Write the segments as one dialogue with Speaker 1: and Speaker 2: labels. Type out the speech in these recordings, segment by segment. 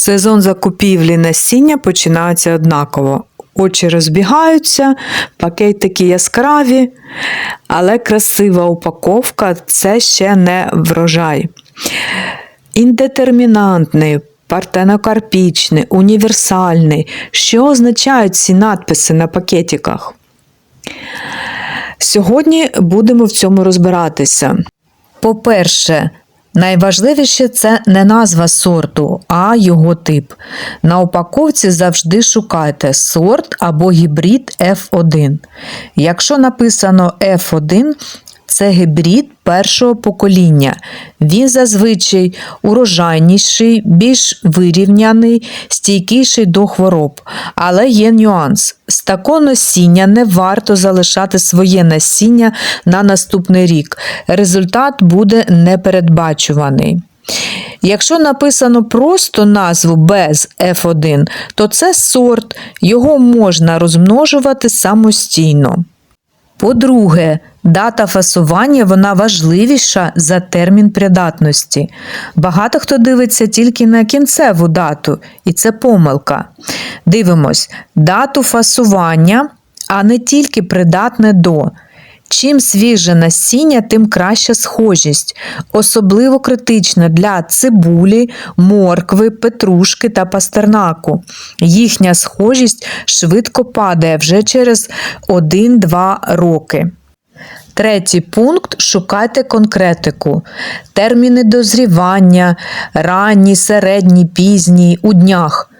Speaker 1: Сезон закупівлі насіння починається однаково. Очі розбігаються, пакетики яскраві, але красива упаковка це ще не врожай. Індетермінантний, партенокарпічний, універсальний. Що означають ці надписи на пакетиках? Сьогодні будемо в цьому розбиратися. По-перше, найважливіше це не назва сорту, а його тип. На упаковці завжди шукайте сорт або гібрид F1. Якщо написано F1, це гібрид першого покоління. Він зазвичай урожайніший, більш вирівняний, стійкіший до хвороб. Але є нюанс. З такого насіння не варто залишати своє насіння на наступний рік. Результат буде непередбачуваний. Якщо написано просто назву без F1, то це сорт, його можна розмножувати самостійно. По-друге, дата фасування вона важливіша за термін придатності. Багато хто дивиться тільки на кінцеву дату, і це помилка. Дивимось дату фасування, а не тільки придатне до. Чим свіже насіння, тим краща схожість, особливо критична для цибулі, моркви, петрушки та пастернаку. Їхня схожість швидко падає вже через 1-2 роки. Третій пункт шукайте конкретику. Терміни дозрівання, ранні, середні, пізні, у днях.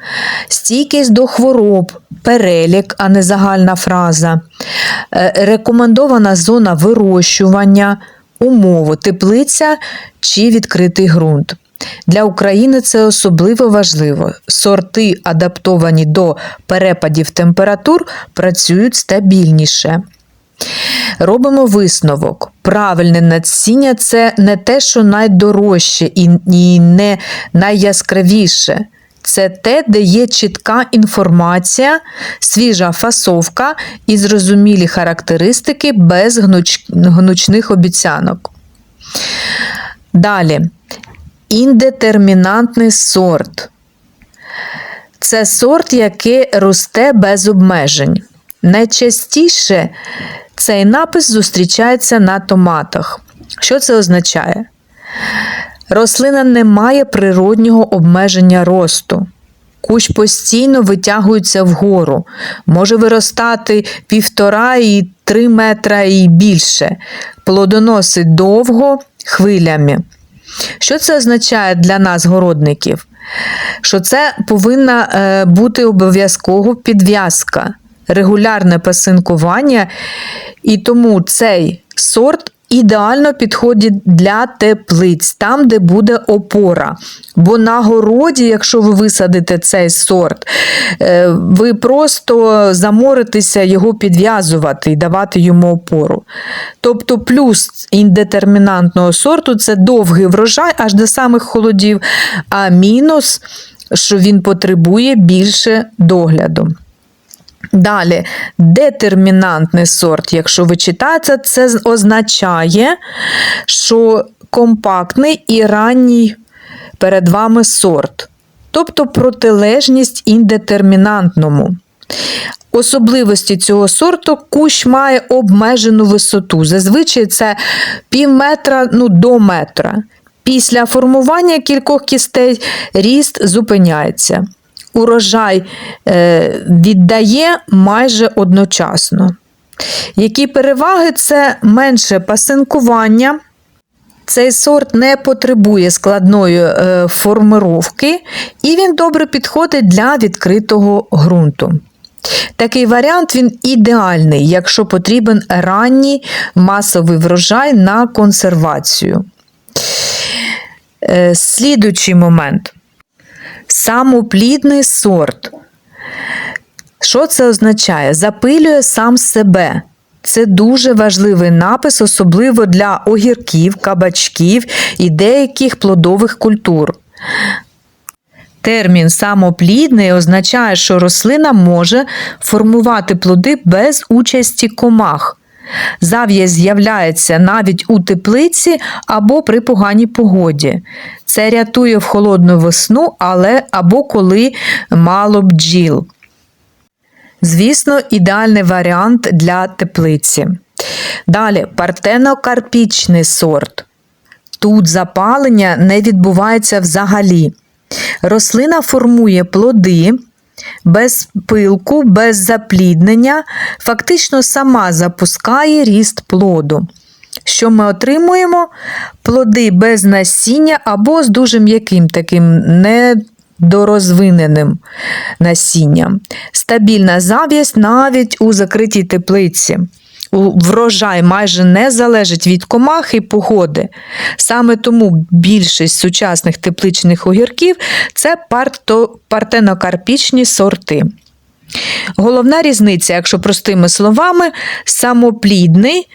Speaker 1: Стійкість до хвороб, перелік, а не загальна фраза. Е, Рекомендована зона вирощування, умови, теплиця чи відкритий ґрунт. Для України це особливо важливо. Сорти, адаптовані до перепадів температур, працюють стабільніше. Робимо висновок. Правильне насіння це не те, що найдорожче і, не найяскравіше. Це те, де є чітка інформація, свіжа фасовка і зрозумілі характеристики без гнуч... гнучних обіцянок. Далі. Індетермінантний сорт. Це сорт, який росте без обмежень. Найчастіше цей напис зустрічається на томатах. Що це означає? Рослина не має природнього обмеження росту. Кущ постійно витягується вгору, може виростати півтора і три метра і більше, плодоносить довго хвилями. Що це означає для нас, городників? Що це повинна е, бути обов'язково підв'язка, регулярне пасинкування, і тому цей сорт ідеально підходить для теплиць, там, де буде опора. Бо на городі, якщо ви висадите цей сорт, е, ви просто заморитеся його підв'язувати і давати йому опору. Тобто, плюс індетермінантного сорту це довгий врожай аж до самих холодів, а мінус, що він потребує більше догляду. Далі, детермінантний сорт, якщо ви читаєте, це означає, що компактний і ранній перед вами сорт, тобто протилежність індетермінантному. Особливості цього сорту кущ має обмежену висоту. Зазвичай це пів метра ну, до метра. Після формування кількох кістей ріст зупиняється урожай е, віддає майже одночасно. Які переваги це менше пасинкування. Цей сорт не потребує складної е, формировки, і він добре підходить для відкритого ґрунту. Такий варіант він ідеальний, якщо потрібен ранній масовий врожай на консервацію. Е, Слідуючий момент самоплідний сорт. Що це означає? Запилює сам себе. Це дуже важливий напис, особливо для огірків, кабачків і деяких плодових культур. Термін самоплідний означає, що рослина може формувати плоди без участі комах. Зав'язь з'являється навіть у теплиці або при поганій погоді. Це рятує в холодну весну, але або коли мало бджіл. Звісно, ідеальний варіант для теплиці. Далі партенокарпічний сорт. Тут запалення не відбувається взагалі. Рослина формує плоди без пилку, без запліднення, фактично сама запускає ріст плоду. Що ми отримуємо? Плоди без насіння або з дуже м'яким таким недорозвиненим насінням. Стабільна зав'язь навіть у закритій теплиці. Врожай майже не залежить від комах і погоди. Саме тому більшість сучасних тепличних огірків це партенокарпічні сорти. Головна різниця, якщо простими словами, самоплідний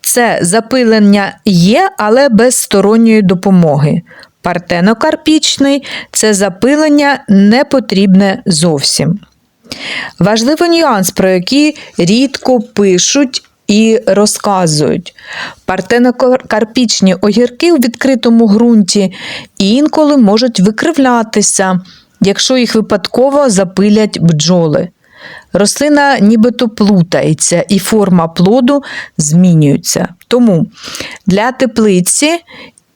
Speaker 1: це запилення є, але без сторонньої допомоги. Партенокарпічний це запилення не потрібне зовсім. Важливий нюанс, про який рідко пишуть і розказують. Партенокарпічні огірки у відкритому ґрунті інколи можуть викривлятися, якщо їх випадково запилять бджоли. Рослина нібито плутається і форма плоду змінюється. Тому для теплиці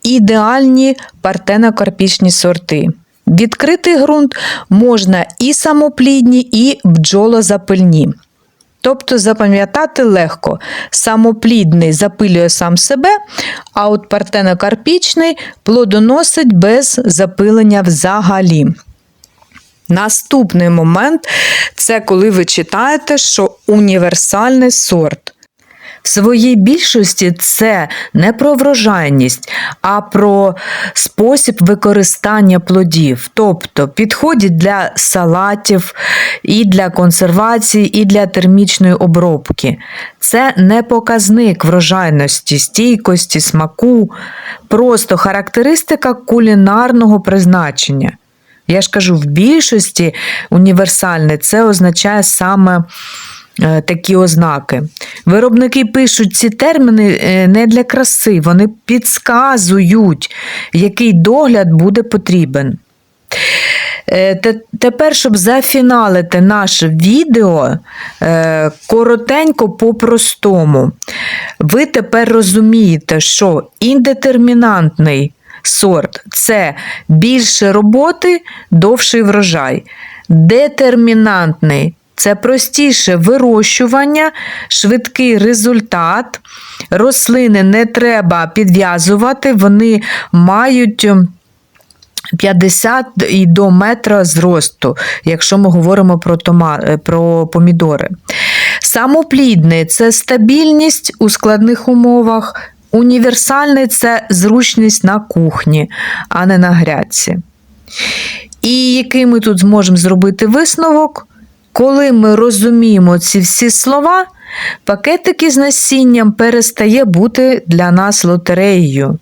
Speaker 1: ідеальні партенокарпічні сорти. Відкритий ґрунт можна і самоплідні, і бджолозапильні. Тобто запам'ятати легко, самоплідний запилює сам себе, а от партенокарпічний плодоносить без запилення взагалі. Наступний момент це коли ви читаєте, що універсальний сорт. В своїй більшості це не про врожайність, а про спосіб використання плодів. Тобто підходять для салатів, і для консервації, і для термічної обробки. Це не показник врожайності, стійкості, смаку, просто характеристика кулінарного призначення. Я ж кажу, в більшості універсальне це означає саме такі ознаки. Виробники пишуть ці терміни е, не для краси, вони підказують, який догляд буде потрібен. Е, Тепер, щоб зафіналити наше відео е, коротенько по-простому, ви тепер розумієте, що індетермінантний сорт це більше роботи, довший врожай. Детермінантний це простіше вирощування, швидкий результат. Рослини не треба підв'язувати, вони мають. ем, 50 і до метра зросту, якщо ми говоримо про, тома, е, про помідори. Самоплідний це стабільність у складних умовах. Універсальний це зручність на кухні, а не на грядці. І який ми тут зможемо зробити висновок? Коли ми розуміємо ці всі слова, пакетики з насінням перестає бути для нас лотереєю.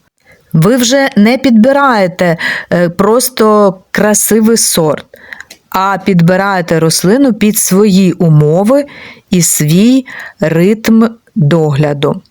Speaker 1: Ви вже не підбираєте е, просто красивий сорт, а підбираєте рослину під свої умови і свій ритм догляду.